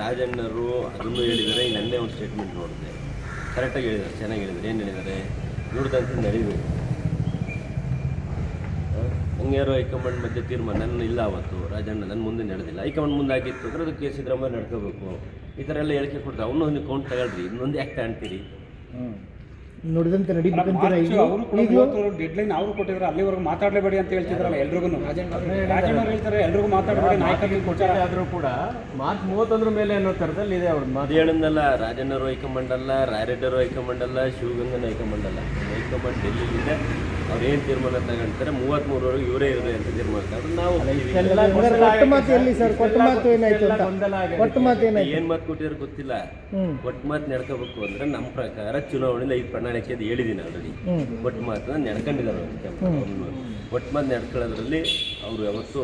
ರಾಜಣ್ಣರು ಅದನ್ನು ಹೇಳಿದರೆ ನನ್ನೇ ಒಂದು ಸ್ಟೇಟ್ಮೆಂಟ್ ನೋಡಿದೆ. ಕರೆಕ್ಟಾಗಿ ಹೇಳಿದ್ದಾರೆ, ಚೆನ್ನಾಗಿ ಹೇಳಿದ್ದಾರೆ. ಏನು ಹೇಳಿದ್ದಾರೆ? ನುಡ್ದಂತೆ ನಡಿಬೇಕು. ಹಂಗ್ಯಾರು ಹೈಕಮಾಂಡ್ ಮಧ್ಯೆ ತೀರ್ಮಾನ? ನನ್ನ ಇಲ್ಲ ಅವತ್ತು. ರಾಜಣ್ಣ ನನ್ನ ಮುಂದೆ ನಡೆದಿಲ್ಲ. ಹೈಕಮಾಂಡ್ ಮುಂದೆ ಆಗಿತ್ತು ಅಂದರೆ ಅದಕ್ಕೆ ಸಿದ್ದರಾಮಯ್ಯ ನಡ್ಕೋಬೇಕು. ಈ ಥರ ಎಲ್ಲ ಹೇಳಿಕೆ ಕೊಡ್ತಾರೆ. ಅವನು ಕೌಂಟ್ ತಗೊಳ್ರಿ. ಇನ್ನೊಂದು ಯಾಕೆ ತಗೊಂತೀರಿ ನುಡಿದಂತೆ ನಡಿಬೇಕಂತೀರ ಡೆಡ್ ಲೈನ್ ಅವರು ಕೊಟ್ಟಿದ್ರು ಅಲ್ಲಿವರೆಗೂ ಮಾತಾಡಲೇಬೇಡಿ ಅಂತ ಹೇಳ್ತಿದ್ರಲ್ಲ ಎಲ್ರಿಗೂ. ರಾಜಣ್ಣ ಹೇಳ್ತಾರೆ ಎಲ್ರಿಗೂ ಮಾತಾಡಬೇಡಿ ನಾಯಕರಿಗೆ ಕೊಟ್ಟಾರೆ ಆದರೂ ಕೂಡ ಮಾರ್ಚ್ ಮೂವತ್ತೊಂದರ ಮೇಲೆ ಅನ್ನೋ ಥರದಲ್ಲಿ ಇದೆ ಅವ್ರ ಮಾತು. ಹೇಳಿದ್ನಲ್ಲ ರಾಜಣ್ಣರು ಹೈಕಮಾಂಡ್ ಅಲ್ಲ ರಾಯರೆಡ್ಡರು ಹೈಕಮಾಂಡ್ ಅಲ್ಲ ಶಿವಗಂಗನ ಹೈಕಮಾಂಡ್ ಅಲ್ಲ ಹೈಕಮಾಂಡ್ ಡೆಲ್ಲಿಲಿದೆ ಅವ್ರು ಏನು ತೀರ್ಮಾನ ತಗೊಂತಾರೆ ಮೂವತ್ತ್ಮೂರವರೆಗೆ ಇವರೇ ಇರಲಿ ಅಂತ ತೀರ್ಮಾನ ತಗೊಂಡು ನಾವು ಏನ್ ಮಾತು ಆಗಿದೆ. ಸರ್? ಕೊಟ್ಟ ಮಾತು ಏನಾಯ್ತು ಅಂತ? ಗೊಂದಲ ಆಗಿದೆ. ಏನಾಯ್ತು? ಏನು ಮಾತು ಕೊಟ್ಟಿದ್ರು ಗೊತ್ತಿಲ್ಲ. ಕೊಟ್ಟು ಮಾತು ನಡ್ಕೋಬೇಕು ಅಂದ್ರೆ ನಮ್ಮ ಪ್ರಕಾರ ಚುನಾವಣೆಯಲ್ಲಿ ಐದು ಪ್ರಣಾಳಿಕೆ ಅದು ಹೇಳಿದ್ದೀನಿ ಆಲ್ರೆಡಿ ಒಟ್ಟು ಕೊಟ್ಟ ಮಾತನ್ನ ನಡ್ಕೊಂಡಿದ್ದಾರೆ ಒಟ್ಟು ಮಾತು ನಡ್ಕೊಳ್ಳೋದ್ರಲ್ಲಿ ಅವರು ಯಾವತ್ತು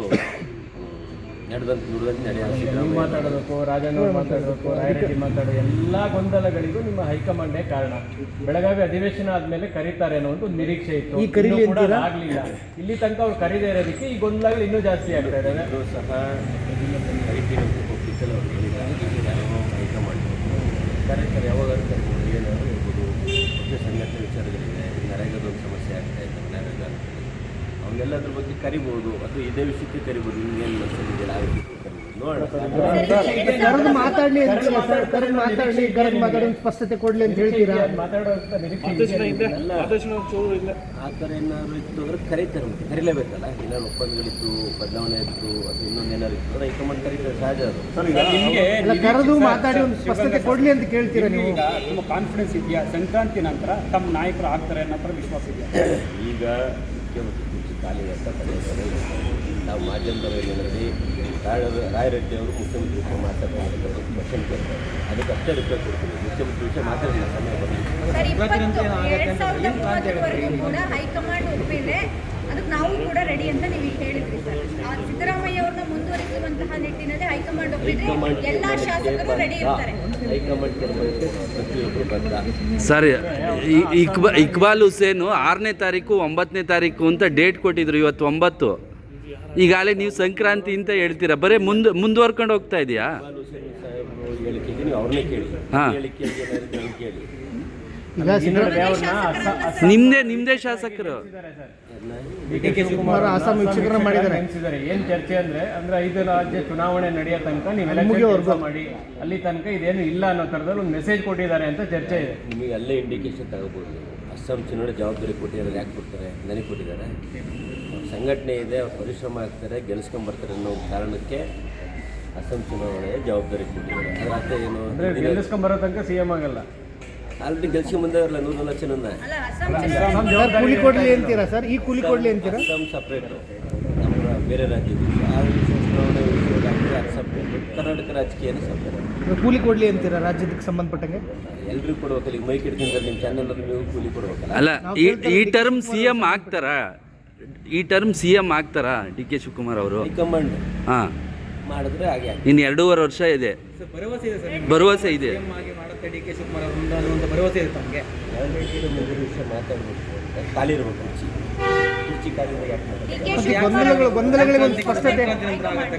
ನಡೆದಂತ ನುಡಿದಂತೆ ನೀವು ನಡೆಯ ಮಾತಾಡಬೇಕು ರಾಜನವ್ರು ಮಾತಾಡಬೇಕು ರಾಯರೆಡ್ಡಿ ಮಾತಾಡೋ ಎಲ್ಲ ಗೊಂದಲಗಳಿಗೂ ನಿಮ್ಮ ಹೈಕಮಾಂಡೇ ಕಾರಣ. ಬೆಳಗಾವಿ ಅಧಿವೇಶನ ಆದ್ಮೇಲೆ ಕರೀತಾರೆ ಅನ್ನೋ ಒಂದು ನಿರೀಕ್ಷೆ ಇತ್ತು. ಈ ಕರೀಲಿ ಇನ್ನೂ ಕೂಡ ಅಂತೀರಾ? ಆಗ್ಲಿಲ್ಲ. ಇಲ್ಲಿ ತನಕ ಅವ್ರು ಕರೀದೇ ಇರೋದಕ್ಕೆ ಈ ಗೊಂದಲಗಳು ಇನ್ನೂ ಜಾಸ್ತಿ ಆಗ್ತಾ ಇದ್ದಾವೆ. ಸಹ ಕರಿತೀವಿ ಅಂತ ಒಪ್ಪಿಸಲು ಅವ್ರು ಹೇಳಿದ್ದಾರೆ. ಹೈಕಮಾಂಡ್ ಕರೆಕ್ಟ್ ಯಾವಾಗಾದ್ರೂ ಕರ್ಕೊಂಡು ಏನಾದ್ರು ಇರ್ಬೋದು ಸಂಘಟನೆ ವಿಚಾರಗಳಿದೆ ನರೇಗಾದ ಒಂದು ಸಮಸ್ಯೆ ಆಗ್ತಾ ಇದೆ ನರೇಗಾ ಅವನ್ನೆಲ್ಲದ್ರ ಬಗ್ಗೆ ಕರಿಬೋದು ಅಥವಾ ಇದೇ ವಿಷಯಕ್ಕೆ ಕರಿಬೋದು ನಿಮ್ಗೇನು ಮನಸ್ಸಲ್ಲಿದೆಯಲ್ಲ ಆ ವಿಷಯಕ್ಕೆ ಕರಿಬೋದು. ನೋಡೋಣ. ಕರೆದು ಮಾತಾಡ್ಲಿ ಕರೆದು ಮಾತಾಡ್ಲಿ. ಕರೆದು ಮಾತಾಡಿ ಒಂದು ಸ್ಪಷ್ಟತೆ ಕೊಡ್ಲಿ ಅಂತ ಹೇಳ್ತೀರಾ? ಆ ಥರ ಏನಾದ್ರು ಇತ್ತು ಅಂದ್ರೆ ಕರೀತಾರೆ ಮತ್ತೆ. ಕರಿಲೇಬೇಕಲ್ಲ? ಏನಾದ್ರು ಒಪ್ಪಂದಗಳಿತ್ತು ಬದಲಾವಣೆ ಇತ್ತು ಅದು ಇನ್ನೊಂದು ಏನಾದ್ರು ಇತ್ತು ಅಂದ್ರೆ ಹೈಕಮಾಂಡ್ ಕರೀತಾರೆ ಸಹಜ ಅದು. ನಿಮಗೆ ಕರೆದು ಮಾತಾಡಿ ಒಂದು ಸ್ಪಷ್ಟತೆ ಕೊಡ್ಲಿ ಅಂತ ಕೇಳ್ತೀರಾ ನೀವು? ತುಂಬಾ ಕಾನ್ಫಿಡೆನ್ಸ್ ಇದೆಯಾ? ಸಂಕ್ರಾಂತಿ ನಂತರ ತಮ್ಮ ನಾಯಕರು ಆಗ್ತಾರೆ ಅನ್ನೋ ವಿಶ್ವಾಸ ಇದೆಯಾ? ಈಗ ಮುಖ್ಯಮಂತ್ರಿ ಕುರ್ಚಿ ಖಾಲಿ ಅಂತ ಪದೇ ಪದೇ ಹೇಳ್ತಾರೆ. ನಾವು ಮಾಧ್ಯಮದವರಲ್ಲಿ ನೋಡಿ ರಾಯರೆಡ್ಡಿ ಅವರು ಮುಖ್ಯಮಂತ್ರಿ ವಿಷಯ ಮಾತಾಡ್ತಾರೆ ಕ್ವಶನ್ ಕೇಳ್ತಾರೆ. ಅದಕ್ಕೆ ಅಷ್ಟೇ ರಿಪ್ಲೈ ಕೊಡ್ತೀನಿ. ಮುಖ್ಯಮಂತ್ರಿ ವಿಷಯ ಮಾತಾಡಿಲ್ಲ ಸಮಯ ಬರಲಿ ಸರ್ ಇಪ್ಪತ್ತು ಎರಡ್ ಸಾವಿರದ ಮೂವತ್ತರವರೆಗೂ ಕೂಡ ಹೈಕಮಾಂಡ್ ಒಪ್ಪಿದೆ. ಅದಕ್ಕೆ ನಾವು ಕೂಡ ರೆಡಿ ಅಂತ ನೀವು ಹೇಳಿದ್ರಿ ಸರ್. ಆ ಸಿದ್ದರಾಮಯ್ಯ ಅವ್ರನ್ನ ಮುಂದುವರಿಸುವಂತಹ ನಿಟ್ಟಿನಲ್ಲಿ ಹೈಕಮಾಂಡ್ ಒಪ್ಪಿದ್ರೆ ಹೈಕಮಾಂಡ್ ಎಲ್ಲಾ ಶಾಸಕರು ರೆಡಿ ಇರ್ತಾರೆ. ಹೈಕಮಾಂಡ್ ತೀರ್ಮಾನಕ್ಕೆ ಪ್ರತಿಯೊಬ್ಬರು ಸರ್ ಇ- ಇಕ್ಬಾ ಇಕ್ಬಾಲ್ ಹುಸೇನು ಆರನೇ ತಾರೀಕು ಒಂಬತ್ತನೇ ತಾರೀಕು ಅಂತ ಡೇಟ್ ಕೊಟ್ಟಿದ್ರು ಇವತ್ತು ಒಂಬತ್ತು. ಈಗಾಗಲೇ ನೀವು ಸಂಕ್ರಾಂತಿ ಅಂತ ಹೇಳ್ತೀರಾ? ಬರೀ ಮುಂದೆ ಮುಂದುವರ್ಕೊಂಡು ಹೋಗ್ತಾ ಇದೆಯಾ? ಹಾ. ಹೇಳಿಕೆ ಏನಾದ್ರು ನೀವು ಕೇಳಿ ಈಗ ನಿಮ್ದೇ ನಿಮ್ದೇ ಶಾಸಕರು. ಡಿ ಕೆ ಶಿವಕುಮಾರ್ ಅಸ್ಸಾಂ ವೀಕ್ಷಕರ ಮಾಡಿದ್ದಾರೆ. ನೇಮಿಸಿದ್ದಾರೆ ಏನ್ ಚರ್ಚೆ ಅಂದ್ರೆ ಅಂದ್ರೆ ಐದು ರಾಜ್ಯ ಚುನಾವಣೆ ನಡೆಯೋ ತನಕ ನೀವೆಲ್ಲ ಮಾಡಿ ಅಲ್ಲಿ ತನಕ ಇದೇನು ಇಲ್ಲ ಅನ್ನೋ ತರದಲ್ಲಿ ಒಂದು ಮೆಸೇಜ್ ಕೊಟ್ಟಿದ್ದಾರೆ ಅಂತ ಚರ್ಚೆ ಇದೆ. ನಿಮಗೆ ಅಲ್ಲೇ ಇಂಡಿಕೇಶನ್ ತಗೋಬೋದು. ಅಸ್ಸಾಂ ಚುನಾವಣೆ ಜವಾಬ್ದಾರಿ ಕೊಟ್ಟಿದ್ದಾರೆ ಯಾಕೆ ಕೊಡ್ತಾರೆ? ನನಗೆ ಕೊಟ್ಟಿದ್ದಾರೆ. ಸಂಘಟನೆ ಇದೆ ಅವ್ರು ಪರಿಶ್ರಮ ಆಗ್ತಾರೆ ಗೆಲ್ಸ್ಕೊಂಬರ್ತಾರೆ ಅನ್ನೋ ಕಾರಣಕ್ಕೆ ಅಸ್ಸಾಂ ಚುನಾವಣೆ ಜವಾಬ್ದಾರಿ ಕೊಟ್ಟಿದ್ದಾರೆ. ಅದರ ಅರ್ಥ ಏನು? ಅಂದ್ರೆ ಗೆಲ್ಲಿಸ್ಕೊಂಡ್ ಬರೋ ತನಕ ಸಿಎಂ ಆಗಲ್ಲ. ಆಲ್ರೆಡಿ ಗೆಲ್ಸ್ಕೊಂಬಂದವ್ರಲ್ಲ ನೂರು ಲಕ್ಷ ಸರ್ ಕೂಲಿ ಕೊಡ್ಲಿ ಅಂತೀರಾ ಸರ್? ಈ ಕೂಲಿ ಕೊಡ್ಲಿ ಅಂತೀರಾ? ಅಸ್ಸಾಂ ಸಪ್ರೇಟು ನಮ್ಮ ಬೇರೆ ರಾಜ್ಯಗಳು ಆ ಚುನಾವಣೆ ವಿಷಯವಾಗಿದೆ ಅದು ಸಪ್ರೇಟು ಕರ್ನಾಟಕ ರಾಜಕೀಯ ಸಪ್ರೇಟ್ ಕೂಲಿ ಕೊಡ್ಲಿ ಅಂತೀರಾ ರಾಜ್ಯಕ್ಕೆ ಸಂಬಂಧಪಟ್ಟಂಗೆ? ಎಲ್ರಿಗೂ ಕೊಡ್ಬೇಕಲ್ಲ ಈಗ ಮೈಕ್ ಹಿಡ್ಕೊಂಡ್ರೆ ನಿಮ್ಮ ಚಾನಲ್ ನೀವು ಕೂಲಿ ಕೊಡ್ಬೇಕಲ್ಲ. ಅಲ್ಲ ಈ ಈ ಟರ್ಮ್ ಸಿ ಎಂ ಆಗ್ತಾರಾ? ಈ ಟರ್ಮ್ ಸಿ ಎಂ ಆಗ್ತಾರಾ ಡಿ ಕೆ ಶಿವಕುಮಾರ್ ಅವರು? High command. ಹಾಂ. ಮಾಡಿದ್ರೆ ಹಾಗೆ. ಇನ್ನು ಎರಡೂವರೆ ವರ್ಷ ಇದೆ. ಭರವಸೆ ಇದೆ ರಾಜಕೀಯದ ಮುಂದಿನ ವಿಷಯ ಮಾತಾಡಬೇಕು. ಖಾಲಿ ಇರಬೇಕು ಕುರ್ಚಿ. ಕುರ್ಚಿ ಖಾಲಿ ಇದ್ದಾಗ ಯಾಕೆ ಮಾತಾಡೋದು? ಡಿ ಕೆ ಮತ್ತೆ ಶಿವಕುಮಾರ್ ಗೊಂದಲಗಳು ಗೊಂದಲಗಳಿಗೆ ಒಂದು ಸ್ಪಷ್ಟತೆ.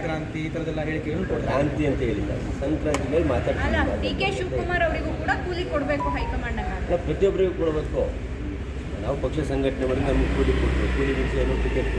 ಕ್ರಾಂತಿ ಅಂತ ಹೇಳಿಲ್ಲ. ಸಂಕ್ರಾಂತಿ ಮೇಲೆ ಅಲ್ಲ ಮಾತಾಡ್ತೀನಿ ಡಿ ಕೆ ಶಿವಕುಮಾರ್ ಅವರಿಗೂ ಕೂಡ ಕೂಲಿ ಕೊಡಬೇಕು ಹೈಕಮಾಂಡ್ ನಾವು ಪ್ರತಿಯೊಬ್ಬರಿಗೂ ಕೊಡಬೇಕು. ನಾವು ಪಕ್ಷ ಸಂಘಟನೆ ಮಾಡಿ ನಮಗೆ ಕೂಲಿ ಕೊಡ್ಬೇಕು. ಕೂಲಿ ವಿಷಯ ಏನು ಟಿಕೆಟ್